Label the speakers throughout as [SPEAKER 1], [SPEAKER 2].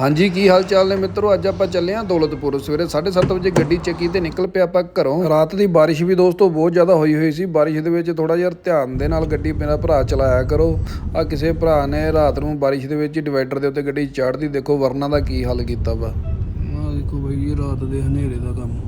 [SPEAKER 1] ਹਾਂਜੀ, ਕੀ ਹਾਲ ਚਾਲ ਨੇ ਮਿੱਤਰੋ? ਅੱਜ ਆਪਾਂ ਚੱਲੇ ਆਂ ਦੌਲਤਪੁਰ। ਸਵੇਰੇ 7:30 ਵਜੇ ਗੱਡੀ ਚੱਕੀ ਤੇ ਨਿਕਲ ਪਿਆ ਆਪਾਂ ਘਰੋਂ। ਰਾਤ ਦੀ ਬਾਰਿਸ਼ ਵੀ ਦੋਸਤੋ ਬਹੁਤ ਜ਼ਿਆਦਾ ਹੋਈ ਹੋਈ ਸੀ। ਬਾਰਿਸ਼ ਦੇ ਵਿੱਚ ਥੋੜਾ ਜਿਹਾ ਧਿਆਨ ਦੇ ਨਾਲ ਗੱਡੀ ਮੇਰਾ ਭਰਾ ਚਲਾਇਆ ਕਰੋ। ਆ ਕਿਸੇ ਭਰਾ ਨੇ ਰਾਤ ਨੂੰ ਬਾਰਿਸ਼ ਦੇ ਵਿੱਚ ਡਿਵਾਈਡਰ ਦੇ ਉੱਤੇ ਗੱਡੀ ਚਾੜਦੀ ਦੇਖੋ ਵਰਨਾ ਦਾ ਕੀ ਹੱਲ ਕੀਤਾ ਵਾ। ਆ ਦੇਖੋ ਬਾਈ, ਇਹ ਰਾਤ ਦੇ ਹਨੇਰੇ ਦਾ ਕੰਮ।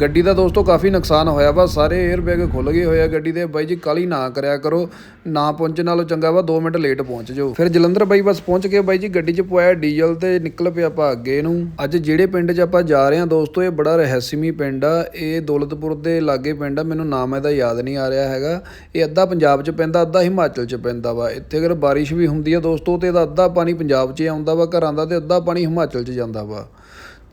[SPEAKER 1] ਗੱਡੀ ਦਾ ਦੋਸਤੋ ਕਾਫੀ ਨੁਕਸਾਨ ਹੋਇਆ ਵਾ, ਸਾਰੇ 에ਅਰ ਬੈਗ ਖੁੱਲ ਗਏ ਹੋਏ ਆ ਗੱਡੀ ਦੇ। ਬਾਈ ਜੀ ਕਾਲੀ ਨਾ ਕਰਿਆ ਕਰੋ, ਨਾ ਪਹੁੰਚਣ ਨਾਲੋਂ ਚੰਗਾ ਵਾ 2 ਮਿੰਟ ਲੇਟ ਪਹੁੰਚ ਜਾਓ। ਫਿਰ ਜਲੰਧਰ ਬਾਈ ਬਸ ਪਹੁੰਚ ਕੇ ਬਾਈ ਜੀ, ਗੱਡੀ 'ਚ ਪਵਾਇਆ ਡੀਜ਼ਲ ਤੇ ਨਿਕਲ ਪਿਆ ਆਪਾਂ ਅੱਗੇ ਨੂੰ। ਅੱਜ ਜਿਹੜੇ ਪਿੰਡ 'ਚ ਆਪਾਂ ਜਾ ਰਹੇ ਹਾਂ ਦੋਸਤੋ, ਇਹ ਬੜਾ ਰਹੱਸਮਈ ਪਿੰਡ ਆ। ਇਹ ਦੌਲਤਪੁਰ ਦੇ ਲਾਗੇ ਪਿੰਡ ਆ, ਮੈਨੂੰ ਨਾਮ ਇਹਦਾ ਯਾਦ ਨਹੀਂ ਆ ਰਿਹਾ ਹੈਗਾ। ਇਹ ਅੱਧਾ ਪੰਜਾਬ 'ਚ ਪੈਂਦਾ, ਅੱਧਾ ਹਿਮਾਚਲ 'ਚ ਪੈਂਦਾ ਵਾ। ਇੱਥੇ ਅਗਰ ਬਾਰਿਸ਼ ਵੀ ਹੁੰਦੀ ਆ ਦੋਸਤੋ, ਤੇ ਇਹਦਾ ਅੱਧਾ ਪਾਣੀ ਪੰਜਾਬ 'ਚ ਆਉਂਦਾ ਵਾ, ਘਰਾਂ ਦਾ ਤੇ ਅੱਧਾ ਪਾਣੀ ਹਿਮਾਚਲ 'ਚ ਜਾਂਦਾ ਵਾ।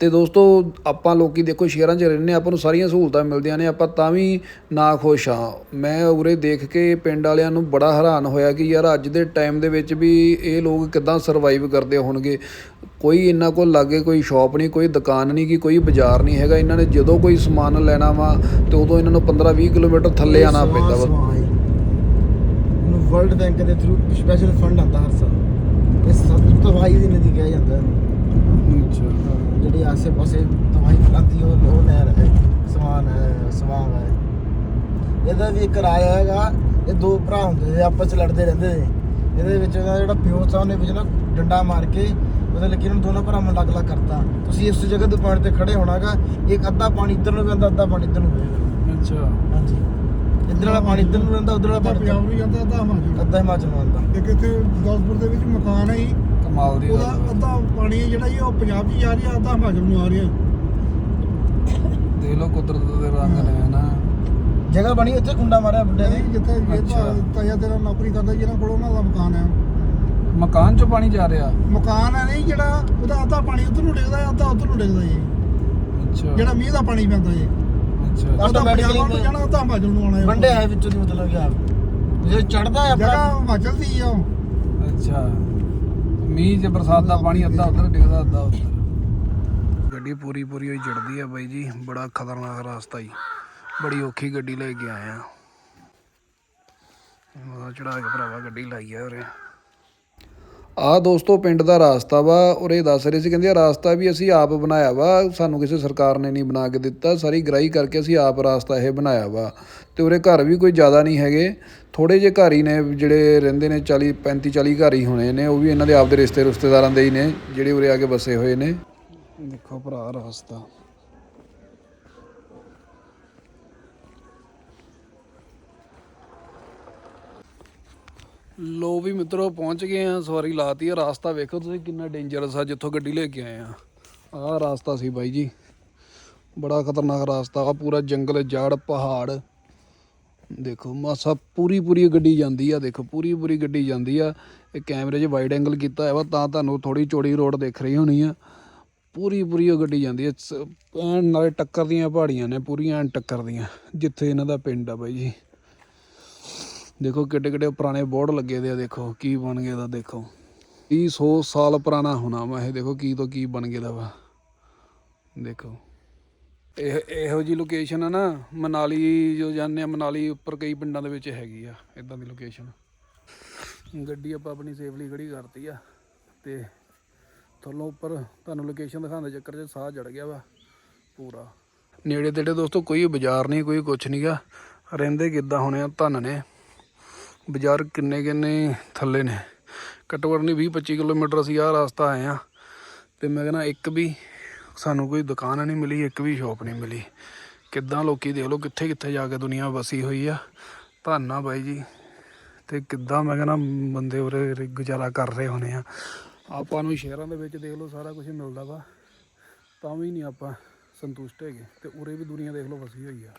[SPEAKER 1] ਤੇ ਦੋਸਤੋ ਆਪਾਂ ਲੋਕੀ ਦੇਖੋ ਸ਼ਹਿਰਾਂ 'ਚ ਰਹਿੰਦੇ ਆਪਾਂ ਨੂੰ ਸਾਰੀਆਂ ਸਹੂਲਤਾਂ ਮਿਲਦੀਆਂ ਨੇ ਆਪਾਂ ਤਾਂ ਵੀ ਨਾ ਖੁਸ਼ ਹਾਂ। ਮੈਂ ਉਰੇ ਦੇਖ ਕੇ ਪਿੰਡ ਵਾਲਿਆਂ ਨੂੰ ਬੜਾ ਹੈਰਾਨ ਹੋਇਆ ਕਿ ਯਾਰ ਅੱਜ ਦੇ ਟਾਈਮ ਦੇ ਵਿੱਚ ਵੀ ਇਹ ਲੋਕ ਕਿੱਦਾਂ ਸਰਵਾਈਵ ਕਰਦੇ ਹੋਣਗੇ। ਕੋਈ ਇਹਨਾਂ ਕੋਲ ਲਾਗੇ ਕੋਈ ਸ਼ਾਪ ਨਹੀਂ ਕੋਈ ਦੁਕਾਨ ਨਹੀਂ ਕਿ ਕੋਈ ਬਾਜ਼ਾਰ ਨਹੀਂ ਹੈਗਾ। ਇਹਨਾਂ ਨੇ ਜਦੋਂ ਕੋਈ ਸਮਾਨ ਲੈਣਾ ਵਾ ਤੇ ਉਦੋਂ ਇਹਨਾਂ ਨੂੰ 15-20 ਕਿਲੋਮੀਟਰ ਥੱਲੇ ਆਣਾ ਪੈਂਦਾ ਵਾ।
[SPEAKER 2] ਵਰਲਡ ਬੈਂਕ ਦੇ ਥਰੂ ਸਪੈਸ਼ਲ ਫੰਡ ਆਉਂਦਾ ਹਰ ਸਾਲ। ਇਸ ਸਭ ਤੋਂ ਤਵਾਈ ਦੀ ਨਦੀ ਕਿਹਾ ਜਾਂਦਾ। ਇਹਨੂੰ।
[SPEAKER 1] ਅੱਛਾ।
[SPEAKER 2] ਹਾਂ, ਜਿਹੜੀ ਆਸੇ ਪਾਸੇ ਤਵਾਈ ਫਲਾਂਦੀ ਉਹ ਉਹ ਨਹਿਰ ਹੈ ਸਵਾਨ ਹੈ ਸਵਾਨ ਹੈ ਇਹਦਾ ਵੀ ਰਾਜ ਹੈਗਾ ਇਹ ਦੋ ਭਰਾ ਹੁੰਦੇ ਸੀ ਆਪਸ ਚ ਲੜਦੇ ਰਹਿੰਦੇ ਸੀ ਇਹਦੇ ਵਿੱਚ ਉਹਦਾ ਜਿਹੜਾ ਪਿਓ ਸੀ ਉਹਨੇ ਵਿੱਚ ਨਾ ਡੰਡਾ ਮਾਰ ਕੇ ਉਹਦੇ ਲੱਗੀ ਨੂੰ ਦੋਨੋਂ ਭਰਾਵਾਂ ਨੂੰ ਅਲੱਗ-ਅਲੱਗ ਕਰਤਾ। ਤੁਸੀਂ ਇਸ ਜਗ੍ਹਾ ਦੇ ਪੁਆਇੰਟ ਤੇ ਖੜੇ ਹੋਣਾਗਾ ਇੱਕ ਅੱਧਾ ਪਾਣੀ ਇੱਧਰ ਨੂੰ ਪੈਂਦਾ ਅੱਧਾ ਪਾਣੀ ਇੱਧਰ ਨੂੰ ਪੈਂਦਾ।
[SPEAKER 1] ਅੱਛਾ।
[SPEAKER 2] ਹਾਂਜੀ। ਇੱਧਰ ਵਾਲਾ ਪਾਣੀ ਇੱਧਰ ਨੂੰ ਰਹਿੰਦਾ ਉਧਰ ਵਾਲਾ ਪਾਣੀ
[SPEAKER 3] ਪੰਜਾਬ ਨੂੰ ਜਾਂਦਾ ਅੱਧਾ ਹਿਮਾਚਲ
[SPEAKER 2] ਅੱਧਾ ਹਿਮਾਚਲ ਨੂੰ ਆਉਂਦਾ
[SPEAKER 3] ਇੱਕ ਇੱਥੇ ਗੁਰਦਾਸਪੁਰ ਦੇ ਵਿੱਚ ਮਕਾਨ ਹੈ ਜੀ,
[SPEAKER 1] ਕਮਾਲ ਦੀ
[SPEAKER 3] ਉਹਦਾ
[SPEAKER 1] ਗੱਲ। ਆ।
[SPEAKER 3] ਅੱਧਾ ਪਾਣੀ ਹੈ ਜਿਹੜਾ ਜੀ ਉਹ ਪੰਜਾਬ 'ਚ ਹੀ ਆ ਰਿਹਾ ਅੱਧਾ ਹਿਮਾਚਲ ਨੂੰ ਆ ਰਿਹਾ।
[SPEAKER 1] ਦੇਖ ਲਓ ਕੁਦਰਤ ਦੇ ਰੰਗ ਨੇ ਹਨਾ।
[SPEAKER 2] ਜਗ੍ਹਾ ਬਣੀ ਉੱਥੇ ਕੁੰਡਾ ਮਾਰਿਆ ਬੁੱਢੇ ਨੇ?
[SPEAKER 3] ਨਹੀਂ ਜਿੱਥੇ ਇਹ
[SPEAKER 1] ਅੱਛਾ।
[SPEAKER 3] ਤਾਂ ਤਾਇਆ ਤੇਰਾ ਨੌਕਰੀ ਕਰਦਾ ਜਿਹਨਾਂ ਕੋਲ ਉਹਨਾਂ ਦਾ ਮਕਾਨ ਹੈ।
[SPEAKER 1] ਮਕਾਨ 'ਚ ਪਾਣੀ ਜਾ ਰਿਹਾ?
[SPEAKER 3] ਮਕਾਨ ਹੈ ਨਹੀਂ ਜਿਹੜਾ ਉਹਦਾ ਅੱਧਾ ਪਾਣੀ ਉੱਧਰ ਨੂੰ ਡਿੱਗਦਾ ਹੈ ਅੱਧਾ ਉੱਧਰ ਨੂੰ ਡਿੱਗਦਾ ਜੀ
[SPEAKER 1] ਅੱਛਾ।
[SPEAKER 3] ਜਿਹੜਾ ਮੀਂਹ ਦਾ ਪਾਣੀ ਪੈਂਦਾ ਜੀ
[SPEAKER 1] ਅੱਛਾ।
[SPEAKER 3] ਉਹਦਾ
[SPEAKER 2] Automatically
[SPEAKER 3] ਪੰਜਾਬ ਨੂੰ ਜਾਣਾ ਅੱਧਾ ਹਿਮਾਚਲ ਨੂੰ ਆਉਣਾ ਹੈ।
[SPEAKER 2] ਵੰਡੇ ਹੈ ਵਿੱਚੋਂ ਦੀ ਮਤਲਬ ਆਪ ਜੇ ਚੜਦਾ ਹੈ
[SPEAKER 3] ਜਗ੍ਹਾ
[SPEAKER 2] ਆਪਣਾ
[SPEAKER 3] ਹਿਮਾਚਲ ਦੀ ਆ ਉਹ।
[SPEAKER 1] ਅੱਛਾ। ਮੀਂਹ 'ਚ ਬਰਸਾਤ ਦਾ ਪਾਣੀ ਅੱਧਾ ਉਧਰ, ਡਿੱਗਦਾ ਅੱਧਾ ਉੱਧਰ। ਗੱਡੀ ਪੂਰੀ ਪੂਰੀ ਹੋਈ ਜੜਦੀ ਆ ਬਾਈ ਜੀ, ਬੜਾ ਖਤਰਨਾਕ ਰਸਤਾ ਜੀ। ਬੜੀ ਔਖੀ ਗੱਡੀ ਲੈ ਕੇ ਆਏ ਆ। ਮਾ ਚੜਾ ਕੇ ਭਰਾਵਾ ਗੱਡੀ ਲਾਈ ਆ ਉਰੇ। ਆ ਦੋਸਤੋ, ਪਿੰਡ ਦਾ ਰਾਸਤਾ ਵਾ ਉਰੇ ਦੱਸ ਰਹੇ ਸੀ, ਕਹਿੰਦੇ ਆ, ਰਾਸਤਾ ਵੀ ਅਸੀਂ ਆਪ ਬਣਾਇਆ ਵਾ, ਸਾਨੂੰ ਕਿਸੇ ਸਰਕਾਰ ਨੇ ਨਹੀਂ ਬਣਾ ਕੇ ਦਿੱਤਾ, ਸਾਰੀ ਗ੍ਰਾਈ ਕਰਕੇ ਅਸੀਂ ਆਪ ਰਾਸਤਾ ਇਹ ਬਣਾਇਆ ਵਾ। ਤੇ ਉਰੇ ਘਰ ਵੀ ਕੋਈ ਜ਼ਿਆਦਾ ਨਹੀਂ ਹੈਗੇ ਥੋੜੇ ਜਿਹੇ ਘਰ ਹੀ ਨੇ, ਜਿਹੜੇ ਰਹਿੰਦੇ ਨੇ 40 35 40 ਘਰ ਹੀ ਹੋਣੇ ਨੇ, ਉਹ ਵੀ ਇਹਨਾਂ ਦੇ ਆਪਦੇ ਰਿਸ਼ਤੇ ਰਿਸ਼ਤੇਦਾਰਾਂ ਦੇ ਹੀ ਨੇ, ਜਿਹੜੇ ਉਰੇ ਆ ਕੇ ਵਸੇ ਹੋਏ ਨੇ। ਦੇਖੋ ਭਰਾ, ਰਾਸਤਾ। ਲੋ ਵੀ ਮਿੱਤਰੋ, ਪਹੁੰਚ ਗਏ ਆ, ਸਵਾਰੀ ਲਾਤੀ ਆ, ਰਾਸਤਾ ਵੇਖੋ ਤੁਸੀਂ ਕਿੰਨਾ ਡੇਂਜਰਸ ਆ, ਜਿੱਥੋਂ ਗੱਡੀ ਲੈ ਕੇ ਆਏ ਆ। ਆਹ ਰਾਸਤਾ ਸੀ ਬਾਈ ਜੀ। ਬੜਾ ਖਤਰਨਾਕ ਰਾਸਤਾ ਆ ਪੂਰਾ ਜੰਗਲ, ਜੜ, ਪਹਾੜ। ਦੇਖੋ, ਮਾਸਾ ਪੂਰੀ ਪੂਰੀ ਗੱਡੀ ਜਾਂਦੀ ਆ, ਦੇਖੋ, ਪੂਰੀ ਪੂਰੀ ਗੱਡੀ ਜਾਂਦੀ ਆ। ਇਹ ਕੈਮਰੇ 'ਚ ਵਾਈਡ ਐਂਗਲ ਕੀਤਾ ਹੋਇਆ ਵਾ, ਤਾਂ ਤੁਹਾਨੂੰ ਥੋੜੀ ਚੌੜੀ ਰੋਡ ਦਿਖ ਰਹੀ ਹੋਣੀ ਆ। ਪੂਰੀ ਪੂਰੀ ਉਹ ਗੱਡੀ ਜਾਂਦੀ ਆ, ਸ- ਐਨ ਨਾਲੇ ਟੱਕਰ ਦੀਆਂ ਪਹਾੜੀਆਂ ਨੇ, ਪੂਰੀਆਂ ਐਨ ਟੱਕਰ ਦੀਆਂ, ਜਿੱਥੇ ਇਹਨਾਂ ਦਾ ਪਿੰਡ ਆ ਬਾਈ ਜੀ। ਦੇਖੋ ਕਿੱਡੇ ਕਿੱਡੇ ਪੁਰਾਣੇ ਬੋਰਡ ਲੱਗੇ ਦੇ ਆ, ਦੇਖੋ ਕੀ ਬਣ ਗਿਆ ਦਾ, ਦੇਖੋ। 300 ਸਾਲ ਪੁਰਾਣਾ ਹੋਣਾ ਵਾ ਇਹ, ਦੇਖੋ ਕੀ ਤੋਂ ਕੀ ਬਣ ਗਿਆ ਦਾ ਵਾ। ਦੇਖੋ। ਇਹ, ਇਹੋ ਜੀ ਲੋਕੇਸ਼ਨ ਆ ਨਾ, ਮਨਾਲੀ ਜੋ ਜਾਂਦੇ ਆ, ਮਨਾਲੀ ਉੱਪਰ ਕਈ ਪਿੰਡਾਂ ਦੇ ਵਿੱਚ ਹੈਗੀ ਆ ਇਦਾਂ ਦੀ ਲੋਕੇਸ਼ਨ ਗੱਡੀ ਆਪਾਂ ਆਪਣੀ ਸੇਫਲੀ ਖੜੀ ਕਰਤੀ ਆ, ਤੇ ਥੱਲੋਂ ਉੱਪਰ ਤੁਹਾਨੂੰ ਲੋਕੇਸ਼ਨ ਦਿਖਾਉਣ ਦੇ ਚੱਕਰ 'ਚ ਸਾਹ ਜੜ ਗਿਆ ਵਾ, ਪੂਰਾ। ਨੇੜੇ ਤੇੜੇ ਦੋਸਤੋ, ਕੋਈ ਬਾਜ਼ਾਰ ਨਹੀਂ, ਕੋਈ ਕੁਛ ਨਹੀਂਗਾ ਰਹਿੰਦੇ ਕਿੱਦਾਂ ਹੋਣੇ ਆ, ਧੰਨ ਨੇ। ਬਾਜ਼ਾਰ ਕਿੰਨੇ ਕਿੰਨੇ ਥੱਲੇ ਨੇ। ਘੱਟੋ ਘੱਟ ਨਹੀਂ 20 25 ਕਿਲੋਮੀਟਰ ਅਸੀਂ ਆਹ ਰਸਤਾ ਆਏ ਆ ਤੇ ਮੈਂ ਕਹਿੰਦਾ ਇੱਕ ਵੀ ਸਾਨੂੰ ਕੋਈ ਦੁਕਾਨ ਨਹੀਂ ਮਿਲੀ, ਇੱਕ ਵੀ ਸ਼ਾਪ ਨਹੀਂ ਮਿਲੀ। ਕਿੱਦਾਂ ਲੋਕੀ ਦੇਖ ਲਓ ਕਿੱਥੇ ਕਿੱਥੇ ਜਾ ਕੇ ਦੁਨੀਆ ਵਸੀ ਹੋਈ ਆ। ਧੰਨਾ ਬਾਈ ਜੀ। ਤੇ ਕਿੱਦਾਂ ਮੈਂ ਕਹਿੰਦਾ ਬੰਦੇ ਉਰੇ ਗੁਜ਼ਾਰਾ ਕਰ ਰਹੇ ਹੋਣੇ ਆ। ਆਪਾਂ ਨੂੰ ਸ਼ਹਿਰਾਂ ਦੇ ਵਿੱਚ ਦੇਖ ਲਓ ਸਾਰਾ ਕੁਝ ਮਿਲਦਾ ਵਾ। ਤਾਂ ਵੀ ਨਹੀਂ ਆਪਾਂ ਸੰਤੁਸ਼ਟ ਹੈਗੇ। ਤੇ ਉਰੇ ਵੀ ਦੁਨੀਆ ਦੇਖ ਲਓ ਵਸੀ ਹੋਈ ਆ।